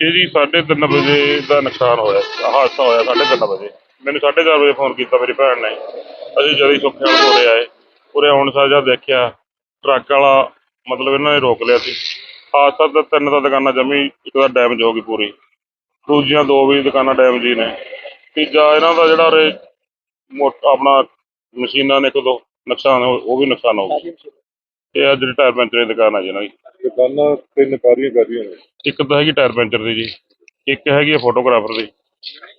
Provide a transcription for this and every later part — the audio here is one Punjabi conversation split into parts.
ਇਹ ਜੀ 3:30 ਵਜੇ ਦਾ ਨੁਕਸਾਨ ਹੋਇਆ, ਹਾਦਸਾ ਹੋਇਆ 3:30 ਵਜੇ। ਮੈਨੂੰ 4:30 ਵਜੇ ਫੋਨ ਕੀਤਾ ਮੇਰੀ ਭੈਣ ਨੇ। ਅਸੀਂ ਜਦੋਂ ਹੀ ਸੁੱਖੇ ਵਾਲੇ ਕੋਲੇ ਆਏ, ਉਰੇ ਆਉਣ ਸਾਰ ਜਦ ਦੇਖਿਆ, ਟਰੱਕ ਵਾਲਾ ਮਤਲਬ ਇਹਨਾਂ ਨੇ ਰੋਕ ਲਿਆ ਸੀ। ਹਾਦਸਾ ਤਾਂ ਤਿੰਨ ਤਾਂ ਦੁਕਾਨਾਂ ਜਮੀ, ਇੱਕ ਤਾਂ ਡੈਮੇਜ ਹੋ ਗਈ ਪੂਰੀ। ਦੂਜੀਆਂ ਦੋ ਵੀ ਦੁਕਾਨਾਂ ਡੈਮੇਜ ਹੀ ਨੇ। ਤੀਜਾ ਇਹਨਾਂ ਦਾ ਜਿਹੜਾ ਉਰੇ ਮੋਟਾ ਆਪਣਾ ਮਸ਼ੀਨਾਂ ਨੇ ਇੱਕ ਦੋ ਨੁਕਸਾਨ ਹੋ ਉਹ ਵੀ ਨੁਕਸਾਨ ਹੋ ਗਿਆ ਇਹ ਜਿਹੜੀ ਟਾਇਰ ਪੈਂਚਰ ਦੀ ਦੁਕਾਨ ਆ ਜੀ ਇਹਨਾਂ ਦੀ। ਦੁਕਾਨਾਂ ਤਿੰਨ ਕਾਰੀਆਂ ਕਰ ਰਹੀਆਂ ਨੇ। ਇੱਕ ਤਾਂ ਹੈਗੀ ਟਾਇਰ ਪੈਂਚਰ ਦੀ ਜੀ ਇੱਕ ਹੈਗੀ ਆ ਫੋਟੋਗ੍ਰਾਫਰ ਦੀ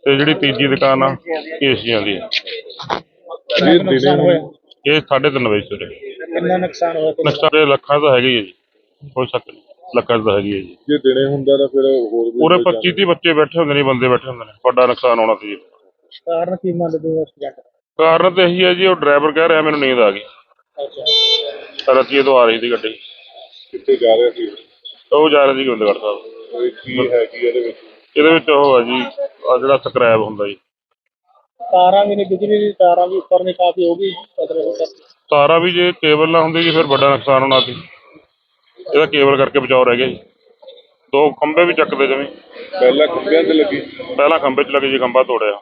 ਤੇ ਜਿਹੜੀ ਤੀਜੀ ਦੁਕਾਨ ਆ ਏਸੀਆਂ ਦੀ ਆ। ਇਹ ਇਹ 3:30 ਵਜੇ ਸਵੇਰੇ। ਕਿੰਨਾ ਨੁਕਸਾਨ ਹੋਇਆ ਨਕਸ਼ਾ ਦੇ ਲੱਖਾਂ ਦਾ ਹੈਗੀ ਹੈ ਜੀ ਕੋਈ ਸ਼ੱਕ ਨਹੀਂ ਲੱਖਾਂ ਦਾ ਹੈਗੀ ਹੈ ਜੀ। ਜੇ ਦਿਨੇ ਹੁੰਦਾ ਤਾਂ ਫਿਰ ਹੋਰ ਵੀ ਪੂਰੇ ਕੋਈ 25 30 ਬੱਚੇ ਬੈਠੇ ਹੁੰਦੇ ਨੇ ਬੰਦੇ ਬੈਠੇ ਹੁੰਦੇ ਨੇ ਵੱਡਾ ਨੁਕਸਾਨ ਹੋਣਾ ਸੀ ਜੀ। ਕਾਰਨ ਕੀ ਮੰਨਦੇ ਹੋ ਕਾਰਨ ਤਾਂ ਇਹੀ ਹੈ ਜੀ ਉਹ ਡਰਾਈਵਰ ਕਹਿ ਰਿਹਾ ਮੈਨੂੰ ਨੀਂਦ ਆ ਗਈ। ਅੱਛਾ। ਰਤੀਏ ਤੋਂ ਆ ਰਹੀ ਸੀ ਗੱਡੀ। ਕਿੱਥੇ ਜਾ ਰਿਹਾ ਸੀ? ਉਹ ਜਾ ਰਿਹਾ ਸੀ ਗੋਬਿੰਦਗੜ੍ਹ ਸਾਹਿਬ। ਇਹ ਕੀ ਹੈ ਕੀ ਇਹਦੇ ਵਿੱਚ? ਇਹਦੇ ਵਿੱਚ ਉਹ ਆ ਜੀ ਆ ਜਿਹੜਾ ਸਕ੍ਰੈਪ ਹੁੰਦਾ ਜੀ। ਤਾਰਾਂ ਵੀ ਨੇ ਬਿਜਲੀ ਦੀ ਤਾਰਾਂ ਵੀ ਉੱਪਰ ਨੇ ਕਾਫੀ ਹੋ ਗਈ ਤਾਰਾਂ ਵੀ ਜੇ ਕੇਬਲ ਨਾ ਹੁੰਦੀ ਜੀ ਫਿਰ ਵੱਡਾ ਨੁਕਸਾਨ ਹੋਣਾ ਸੀ। ਇਹਦਾ ਕੇਬਲ ਕਰਕੇ ਬਚਾਓ ਰਹਿ ਗਿਆ ਜੀ। ਦੋ ਖੰਭੇ ਵੀ ਚੱਕਦੇ ਜਮੀ ਪਹਿਲਾਂ ਖੰਭਿਆਂ ਤੇ ਲੱਗੀ। ਪਹਿਲਾਂ ਖੰਭੇ 'ਚ ਲੱਗੇ ਜੀ ਖੰਭਾ ਤੋੜਿਆ।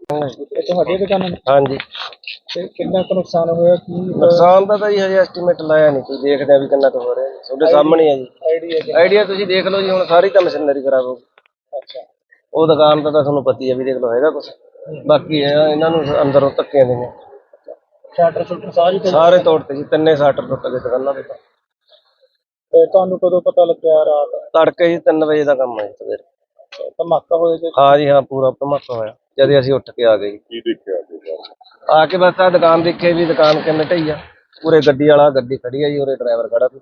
ਇਹ ਤੁਹਾਡੀ ਦੁਕਾਨ ਹਾਂਜੀ। ਤੇ ਕਿੰਨਾ ਕੁ ਨੁਕਸਾਨ ਹੋਇਆ? ਕੀ ਨੁਕਸਾਨ ਦਾ ਤਾਂ ਜੀ ਹਜੇ ਐਸਟੀਮੇਟ ਲਾਇਆ ਨਹੀਂ। ਕੋਈ ਦੇਖਦੇ ਆ ਵੀ ਕਿੰਨਾ ਕੁ ਹੋ ਰਿਹਾ ਜੀ। ਤੁਹਾਡੇ ਸਾਹਮਣੇ ਹੈ ਜੀ। ਆਈਡੀਆ ਕਿ ਆਈਡੀਆ ਤੁਸੀਂ ਦੇਖ ਲਓ ਜੀ ਹੁਣ ਸਾਰੀ ਤਾਂ ਮਸ਼ੀਨਰੀ ਖਰਾਬ ਹੋ ਗਈ। ਅੱਛਾ। ਉਹ ਦੁਕਾਨ ਦਾ ਤਾਂ ਤੁਹਾਨੂੰ ਪਤਾ ਹੀ ਆ ਵੀ ਦੇਖ ਲਓ ਹੈਗਾ ਕੁਝ ਬਾਕੀ ਇਹ- ਇਹਨਾਂ ਨੂੰ ਅੰਦਰੋਂ ਧੱਕੇ ਦੇ ਨੇ ਸ਼ਟਰ ਸ਼ਟਰ ਸਾਰੀ ਤੋਂ ਸਾਰੇ ਤੋੜਤੇ ਜੀ ਤਿੰਨੇ ਸਾਟਰ ਟੁੱਟ ਗਏ ਦੁਕਾਨਾਂ ਦੇ ਤਾਂ। ਤੇ ਤੁਹਾਨੂੰ ਕਦੋਂ ਪਤਾ ਲੱਗਿਆ ਰਾਤ? ਤੜਕੇ ਜੀ 3 ਵਜੇ ਦਾ ਕੰਮ ਹੈ ਜੀ ਸਵੇਰੇ। ਧਮਾਕਾ ਹੋਇਆ ਤੇ ਹਾਂ ਜੀ ਹਾਂ ਪੂਰਾ ਧਮਾਕਾ ਹੋਇਆ। ਜਦ ਅਸੀਂ ਉੱਠ ਕੇ ਆ ਗਏ ਜੀ। ਕੀ ਦੇਖਿਆ ਜੀ ਆ ਕੇ ਬਸ ਆ ਦੁਕਾਨ ਦੇਖੇ ਵੀ ਦੁਕਾਨ ਕਿੰਨੇ ਢਈ ਆ। ਪੂਰੇ ਗੱਡੀ ਵਾਲਾ ਗੱਡੀ ਖੜੀ ਆ ਜੀ ਉਰੇ ਡਰਾਈਵਰ ਖੜਾ ਸੀ।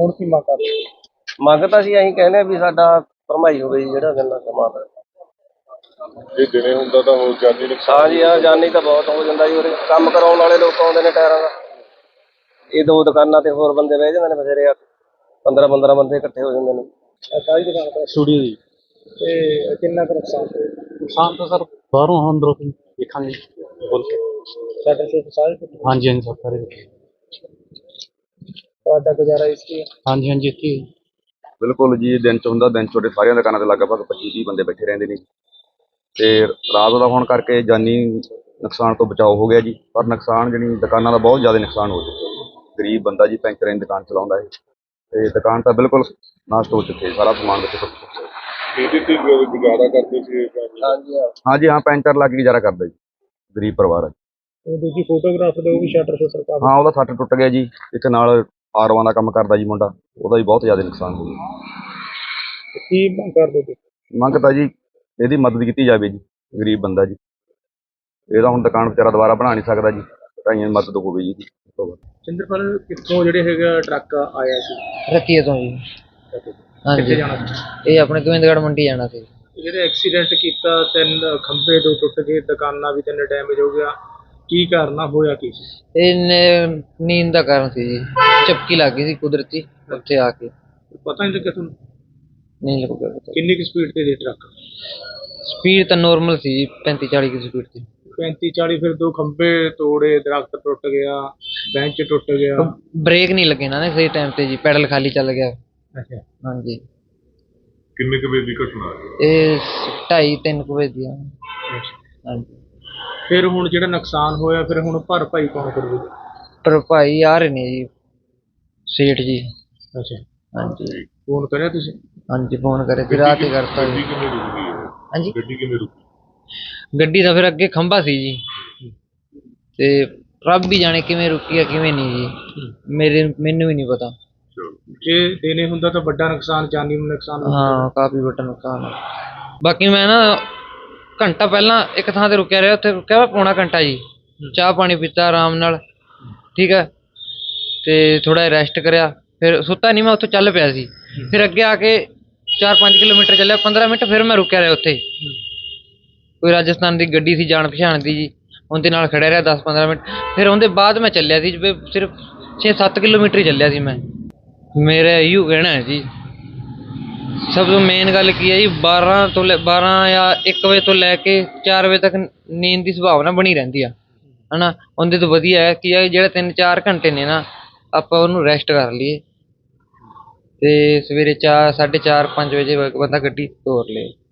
ਹੁਣ ਕੀ ਮੰਗ ਕਰਦੇ? ਮੰਗ ਤਾਂ ਅਸੀਂ ਅਸੀਂ ਕਹਿੰਦੇ ਆ ਵੀ ਸਾਡਾ ਭਰਮਾਈ ਹੋਵੇ ਜੀ ਜਿਹੜਾ ਗੱਲਾਂ ਕਮਾਦਾ ਜੇ ਦਿਨੇ ਹੁੰਦਾ ਤਾਂ ਹੋਰ ਜਾਨੀ ਨੁਕਸਾਨ ਹਾਂ ਜੀ ਹਾਂ ਜਾਨੀ ਤਾਂ ਬਹੁਤ ਹੋ ਜਾਂਦਾ ਜੀ ਉਰੇ ਕੰਮ ਕਰਾਉਣ ਵਾਲੇ ਲੋਕ ਆਉਂਦੇ ਨੇ ਟਾਇਰਾਂ ਦਾ। ਇਹ ਦੋ ਦੁਕਾਨਾਂ ਤੇ ਹੋਰ ਬੰਦੇ ਬਹਿ ਜਾਂਦੇ ਨੇ ਬਥੇਰੇ 15 15 ਬੰਦੇ ਇਕੱਠੇ ਹੋ ਜਾਂਦੇ ਨੇ। ਆ ਸਾਰੀ ਦੁਕਾਨ ਦਾ ਸਟੂਡੀਓ ਦੀ ਤੇ ਕਿੰਨਾ ਕੁ ਨੁਕਸਾਨ ਹੋਇਆ ਨੁਕਸਾਨ ਤਾਂ ਸਰ ਬਾਹਰੋਂ ਅੰਦਰੋਂ ਤੋਂ ਦੇਖਾਂਗੇ ਬੋਲ ਕੇ ਸ਼ਟਰ ਸ਼ਟਰ ਸਾਰੇ ਟੁੱਟ। ਹਾਂਜੀ ਹਾਂਜੀ ਸਰ ਸਾਰੇ ਦੇਖੇ। ਤੁਹਾਡਾ ਗੁਜ਼ਾਰਾ ਇਸ ਕੀ ਹੈ ਹਾਂਜੀ ਹਾਂਜੀ ਇੱਥੇ ਹੀ। ਬਿਲਕੁਲ ਜੀ ਦਿਨ ਚ ਹੁੰਦਾ ਦਿਨ ਤੁਹਾਡੇ ਸਾਰੀਆਂ ਦੁਕਾਨਾਂ ਤੇ ਲਗਭਗ 25 30 ਬੰਦੇ ਬੈਠੇ ਰਹਿੰਦੇ ਨੇ ਜੀ। ਤੇ ਰਾਤ ਦਾ ਹੋਣ ਕਰਕੇ ਜਾਨੀ ਨੁਕਸਾਨ ਤੋਂ ਬਚਾਓ ਹੋ ਗਿਆ ਜੀ ਪਰ ਨੁਕਸਾਨ ਜਿਹੜੀ ਦੁਕਾਨਾਂ ਦਾ ਬਹੁਤ ਜ਼ਿਆਦਾ ਨੁਕਸਾਨ ਹੋ ਚੁੱਕਿਆ ਜੀ ਗਰੀਬ ਬੰਦਾ ਜੀ ਪੈਂਚਰਾਂ ਦੀ ਦੁਕਾਨ ਚਲਾਉਂਦਾ ਹੈ ਤੇ ਦੁਕਾਨ ਤਾਂ ਬਿਲਕੁਲ ਨਾਸ਼ ਹੋ ਚੁੱਕੀ ਹੈ ਸਾਰਾ ਸਮਾਨ ਵਿੱਚ ਟੁੱਟ ਚੁੱਕਿਆ ਹੈ। ਇਹਦੇ ਤੇ ਗੁ- ਗੁਜ਼ਾਰਾ ਕਰਦੇ ਸੀ ਇਹ ਕੰਮ। ਹਾਂਜੀ ਹਾਂ। ਹਾਂਜੀ ਹਾਂ ਪੈਂਚਰ ਲੱਗ ਕੇ ਗੁਜ਼ਾਰਾ ਕਰਦਾ ਜੀ ਗਰੀਬ ਪਰਿਵਾਰ ਹੈ। ਉਹ ਦੂਜੀ ਫੋਟੋਗ੍ਰਾਫਰ ਦੇ ਉਹ ਵੀ ਸ਼ਟਰ ਸ਼ਟਰ ਕੰਮ ਹਾਂ ਉਹਦਾ ਸੱਟ ਟੁੱਟ ਗਿਆ ਜੀ ਇੱਕ ਨਾਲ ਆਰਵਾਂ ਦਾ ਕੰਮ ਕਰਦਾ ਜੀ ਮੁੰਡਾ ਉਹਦਾ ਵੀ ਬਹੁਤ ਜ਼ਿਆਦਾ ਨੁਕਸਾਨ ਹੋ ਗਿਆ। ਕੀ ਮੰਗ ਕਰਦੇ ਤੁਸੀਂ? ਮੰਗ ਤਾਂ ਜੀ ਇਹਦੀ ਮਦਦ ਕੀਤੀ ਜਾਵੇ ਜੀ ਗਰੀਬ ਬੰਦਾ ਜੀ। ਇਹਦਾ ਹੁਣ ਦੁਕਾਨ ਵਿਚਾਰਾ ਦੁਬਾਰਾ ਬਣਾ ਨਹੀਂ ਸਕਦਾ ਜੀ ਢਾਈਆਂ ਦੀ ਮਦਦ ਹੋਵੇ ਜੀ। ਇਹਦੀ ਤੋਂ। ਸਿੰਦਰਪਾਲ ਕਿੱਥੋਂ ਜਿਹੜੇ ਹੈਗਾ ਟਰੱਕ ਆਇਆ ਸੀ? ਰਤੀਏ ਤੋਂ ਜੀ। ਕਿੱਥੇ ਹਾਂਜੀ ਜਾਣਾ ਸੀ? ਇਹ ਆਪਣੇ ਗੋਬਿੰਦਗੜ੍ਹ ਮੰਡੀ ਜਾਣਾ ਸੀ। ਜਿਹੜੇ ਐਕਸੀਡੈਂਟ ਕੀਤਾ ਤਿੰਨ ਖੰਭੇ ਦੋ ਟੁੱਟ ਗਏ ਦੁਕਾਨਾਂ ਵੀ ਤਿੰਨ ਡੈਮੇਜ ਹੋ ਗਿਆ। ਕੀ ਕਾਰਨਾ ਹੋਇਆ ਕੀ ਸੀ? ਨੀਂਦ ਦਾ ਕਾਰਨ ਸੀ ਜੀ। ਚਪਕੀ ਲੱਗ ਗਈ ਸੀ ਕੁਦਰਤੀ ਉੱਥੇ ਆ ਕੇ। ਪਤਾ ਨਹੀਂ ਲੱਗਿਆ ਤੁਹਾਨੂੰ? ਨਹੀਂ ਲੱਗਿਆ ਪਤਾ। ਕਿੰਨੀ ਕੁ ਸਪੀਡ ਤੇ ਦੇ ਟਰੱਕ? ਸਪੀਡ ਤਾਂ ਨੋਰਮਲ ਸੀ ਜੀ 35 40 ਦੀ ਸਪੀਡ ਸੀ 35 40 ਫਿਰ ਦੋ ਖੰਭੇ ਤੋੜੇ ਦਰਖਤ ਟੁੱਟ ਗਿਆ ਬੈਂਚ ਟੁੱਟ ਗਿਆ। ਬ੍ਰੇਕ ਨਹੀਂ ਲੱਗੇ ਨਾ ਸਹੀ ਟਾਈਮ ਤੇ ਜੀ ਪੈਡਲ ਖਾਲੀ ਚੱਲ ਗਿਆ। ਅੱਛਾ। ਹਾਂਜੀ। ਕਿੰਨੇ ਕੁ ਵਜੇ ਦੀ ਘਟਨਾ ਹੈ? ਇਹ 2:30 3 ਵਜੇ ਦੀ ਆ। ਹਾਂਜੀ। ਫਿਰ ਹੁਣ ਜਿਹੜਾ ਨੁਕਸਾਨ ਹੋਇਆ ਫਿਰ ਹੁਣ ਭਰਪਾਈ ਕੌਣ ਕਰੂਗਾ? ਪਰ ਭਾਈ ਆ ਰਹੇ ਨੇ ਜੀ ਸੇਠ ਜੀ। ਅੱਛਾ। ਹਾਂਜੀ। ਫੋਨ ਕਰਿਆ ਤੁਸੀਂ? ਹਾਂਜੀ ਫੋਨ ਕਰੇ ਫਿਰ ਰਾਤ ਹੀ ਕਰਤਾ ਜੀ। ਕਿਵੇਂ ਰੁਕੀ ਹੈ? ਹਾਂਜੀ। ਗੱਡੀ ਕਿਵੇਂ ਰੁਕੀ? ਗੱਡੀ ਦਾ ਫਿਰ ਅੱਗੇ ਖੰਭਾ ਸੀ ਜੀ। ਤੇ ਰੱਬ ਵੀ ਜਾਣੇ ਕਿਵੇਂ ਰੁਕੀ ਆ ਕਿਵੇਂ ਨਹੀਂ ਜੀ। ਮੇਰੇ ਮੈਨੂੰ ਵੀ ਨਹੀਂ ਪਤਾ। ਜੇ ਦੇਣੇ ਹੁੰਦਾ ਤਾਂ ਵੱਡਾ ਨੁਕਸਾਨ ਜਾਨੀ ਨੂੰ ਨੁਕਸਾਨ। ਹਾਂ ਕਾਫੀ ਵੱਡਾ ਨੁਕਸਾਨ ਆ। ਬਾਕੀ ਮੈਂ ਨਾ ਘੰਟਾ ਪਹਿਲਾਂ ਇੱਕ ਥਾਂ ਤੇ ਰੁਕਿਆ ਰਿਹਾ ਉੱਥੇ ਰੁਕਿਆ ਵਾ ਪੌਣਾ ਘੰਟਾ ਜੀ। ਚਾਹ ਪਾਣੀ ਪੀਤਾ ਆਰਾਮ ਨਾਲ ਠੀਕ ਹੈ ਤੇ ਥੋੜਾ ਰੈਸਟ ਕਰਿਆ। ਫਿਰ ਸੁੱਤਾ ਨਹੀਂ ਮੈਂ ਉੱਥੇ ਚੱਲ ਪਿਆ ਸੀ। ਫਿਰ ਅੱਗੇ ਆ ਕੇ 4-5 ਕਿਲੋਮੀਟਰ ਚੱਲਿਆ। 15 ਮਿੰਟ ਫਿਰ ਮੈਂ ਰੁਕਿਆ ਰਿਹਾ ਉੱਥੇ। ਕੋਈ ਰਾਜਸਥਾਨ ਦੀ ਗੱਡੀ ਸੀ, ਜਾਣ ਪਛਾਣ ਦੀ ਜੀ। ਉਹਦੇ ਨਾਲ ਖੜਿਆ ਰਿਹਾ 10-15 ਮਿੰਟ। ਫਿਰ ਉਹਦੇ ਬਾਅਦ ਮੈਂ ਚੱਲਿਆ ਸੀ, ਵੀ ਸਿਰਫ 6-7 ਕਿਲੋਮੀਟਰ ਹੀ ਚੱਲਿਆ ਸੀ ਮੈਂ। ਮੇਰਾ ਇਹੋ ਕਹਿਣਾ ਹੈ ਜੀ। ਸਭ ਤੋਂ ਮੇਨ ਗੱਲ ਕੀ ਹੈ ਜੀ 12 ਤੋਂ ਲੈ 12 ਜਾਂ 1 ਵਜੇ ਤੋਂ ਲੈ ਕੇ 4 ਵਜੇ ਤੱਕ ਨੀਂਦ ਦੀ ਸੰਭਾਵਨਾ ਬਣੀ ਰਹਿੰਦੀ ਆ। ਹਨਾ? ਉਹਦੇ ਤੋਂ ਵਧੀਆ ਹੈ ਕਿ ਇਹ ਜਿਹੜੇ 3-4 ਘੰਟੇ ਨੇ ਨਾ, ਆਪਾਂ ਉਹਨੂੰ ਰੈਸਟ ਕਰ ਲਈਏ। ਤੇ ਸਵੇਰੇ ਚਾਰ 4:30 5 ਵਜੇ ਬੰਦਾ ਗੱਡੀ ਤੋਰ ਲਏ।